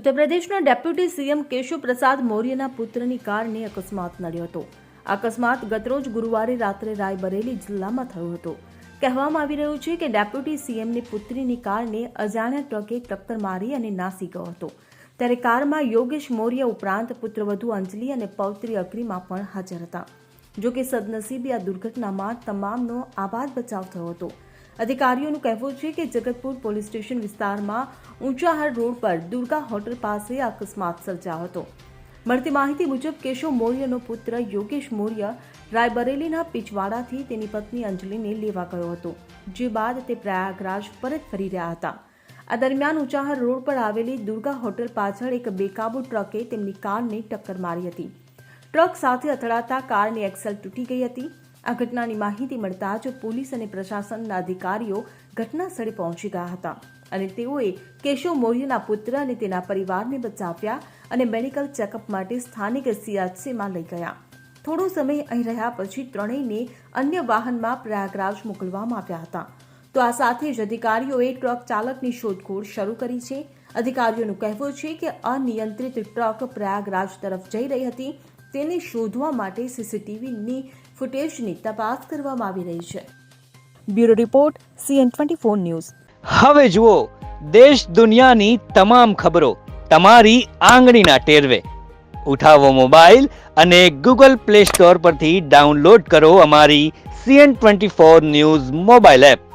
ઉત્તર પ્રદેશના deputy CM Keshav પ્રસાદ મૌર્યના પુત્રની કારને અકસ્માત નડ્યો હતો. અકસ્માત ગતરોજ ગુરુવારે રાત્રે રાયબરેલી જિલ્લામાં થયો હતો. કહેવામાં આવી રહ્યું છે કે ડેપ્યુટી સીએમની પુત્રીની કારને અજાણ્યા ટ્રકે ટક્કર મારી અને નાસી ગયો હતો. ત્યારે કારમાં યોગેશ મૌર્ય ઉપરાંત પુત્રવધુ અંજલિ અને પૌત્રી અગ્રિમા પણ હાજર હતા. જો કે સદનસીબે આ દુર્ઘટનામાં તમામનો આબાદ બચાવ થયો હતો. અધિકારીઓનું કહેવું છે કે જગતપુર પોલીસ સ્ટેશન વિસ્તારમાં ઊંચાહાર રોડ પર દુર્ગા હોટલ પાસે અકસ્માત સર્જાયો હતો. મળતી માહિતી મુજબ કેશવ મૌર્યનો પુત્ર યોગેશ મૌર્ય રાયબરેલીના પિચવાડાથી તેની પત્ની અંજલિને લેવા ગયો હતો, જે બાદ તે પ્રયાગરાજ પરત ફરી રહ્યા હતા. આ દરમિયાન ઉંચાહર રોડ પર આવેલી દુર્ગા હોટલ પાછળ એક બેકાબુ ટ્રકે તેમની કારને ટક્કર મારી હતી. ટ્રક સાથે અથડાતા કારની એક્સેલ તૂટી ગઈ હતી. આ ઘટનાની માહિતી મળતા જ પોલીસ અને પ્રશાસનના અધિકારીઓ ઘટના સ્થળે પહોંચી ગયા હતા અને તેઓએ કેશવ મૌર્યના પુત્ર અને તેના પરિવારને બચાવ્યા અને મેડિકલ ચેકઅપ માટે સ્થાનિક સીએચસીમાં લઈ ગયા. થોડો સમય અહીં રહ્યા પછી ત્રણેયને અન્ય વાહનમાં પ્રયાગરાજ મોકલવામાં આવ્યા હતા. તો આ સાથે જ અધિકારીઓએ ટ્રક ચાલકની શોધખોળ શરૂ કરી છે. અધિકારીઓનું કહેવું છે કે અનિયંત્રિત ટ્રક પ્રયાગરાજ તરફ જઈ રહી હતી તેને શોધવા માટે સીસીટીવીની ફૂટેજની તપાસ કરવામાં આવી રહી છે. Bureau report CN twenty four news. હવે જુઓ, દેશ દુનિયાની તમામ ખબરો તમારી આંગળીના ટેરવે. ઉઠાવો મોબાઈલ અને ગૂગલ પ્લે સ્ટોર પરથી ડાઉનલોડ કરો અમારી CN twenty four news mobile app.